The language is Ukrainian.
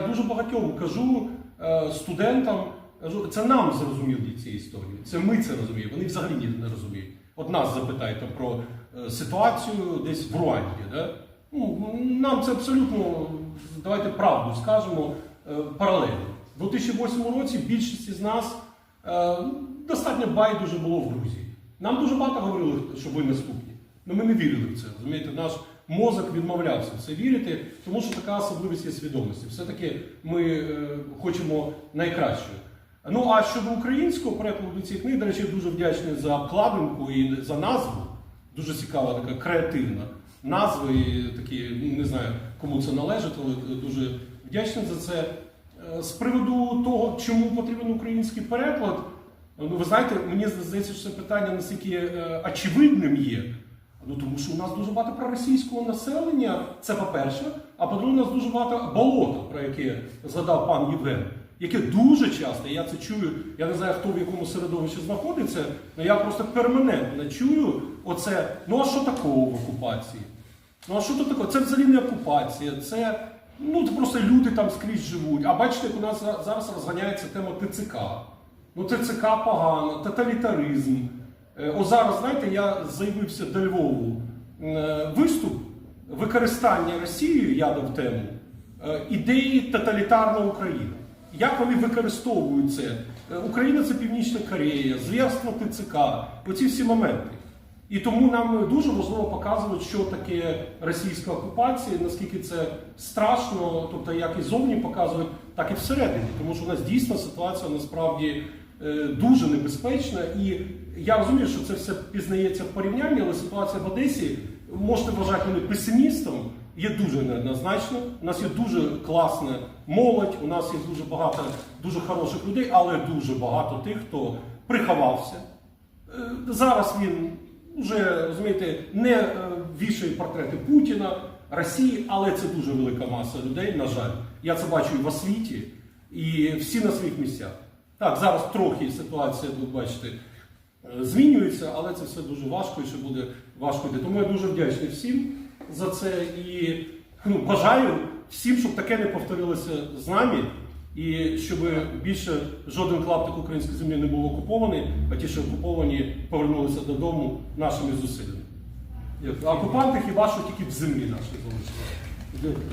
Дуже багатьом кажу е, студентам, це нам зрозуміли ці історії. Це ми це розуміємо. Вони взагалі не розуміють. От нас запитайте про е, ситуацію десь в Руанді. Да? Ну, нам це абсолютно, давайте правду скажемо, е, паралельно. У 2008 році більшість із нас достатньо байдуже було в Грузії. Нам дуже багато говорили, що ви наступні. Ну ми не вірили в це. Розумієте, наш мозок відмовлявся в це вірити, тому що така особливість є свідомості. Все-таки ми е, хочемо найкращого. Ну а щодо українського перекладу цієї книги, до речі, дуже вдячний за обкладинку і за назву. Дуже цікава, така креативна назва, і такі, ну, не знаю, кому це належить, але дуже вдячний за це. Е, З приводу того, чому потрібен український переклад, ну ви знаєте, мені здається, що це питання настільки е, очевидним є. Ну тому що у нас дуже багато проросійського населення, це по-перше, а по-друге, у нас дуже багато болота, про яке згадав пан Євген, яке дуже часто, я це чую, я не знаю, хто в якому середовищі знаходиться, але я просто перманентно чую оце, ну а що такого в окупації? Ну а що тут таке? Це взагалі не окупація, це, ну, це просто люди там скрізь живуть. А бачите, як у нас зараз розганяється тема ТЦК. Ну, ТЦК погано, тоталітаризм. Е, О зараз, знаєте, я заявився до Львову е, виступ використання Росією, я дав тему, е, ідеї тоталітарна Україна. Як вони використовують це? Україна це Північна Корея, зв'язство ТЦК, оці всі моменти. І тому нам дуже важливо показувати, що таке російська окупація, наскільки це страшно, тобто як і зовні показують, так і всередині. Тому що у нас дійсно ситуація насправді дуже небезпечна. І я розумію, що це все пізнається в порівнянні, але ситуація в Одесі можете вважати мене песимістом. Є дуже неоднозначно. У нас є дуже класна молодь, у нас є дуже багато дуже хороших людей, але дуже багато тих, хто приховався. Е, Зараз він вже розумієте, не е, вішає портрети Путіна, Росії, але це дуже велика маса людей. На жаль, я це бачу і в освіті, і всі на своїх місцях. Так, зараз трохи ситуація, тут бачите, змінюється, але це все дуже важко і ще буде важко йти. Тому я дуже вдячний всім за це і ну, бажаю всім, щоб таке не повторилося з нами. І щоб більше жоден клаптик української землі не був окупований, а ті, що окуповані, повернулися додому нашими зусиллями. А окупанти хіба що тільки в землі нашій залишилися.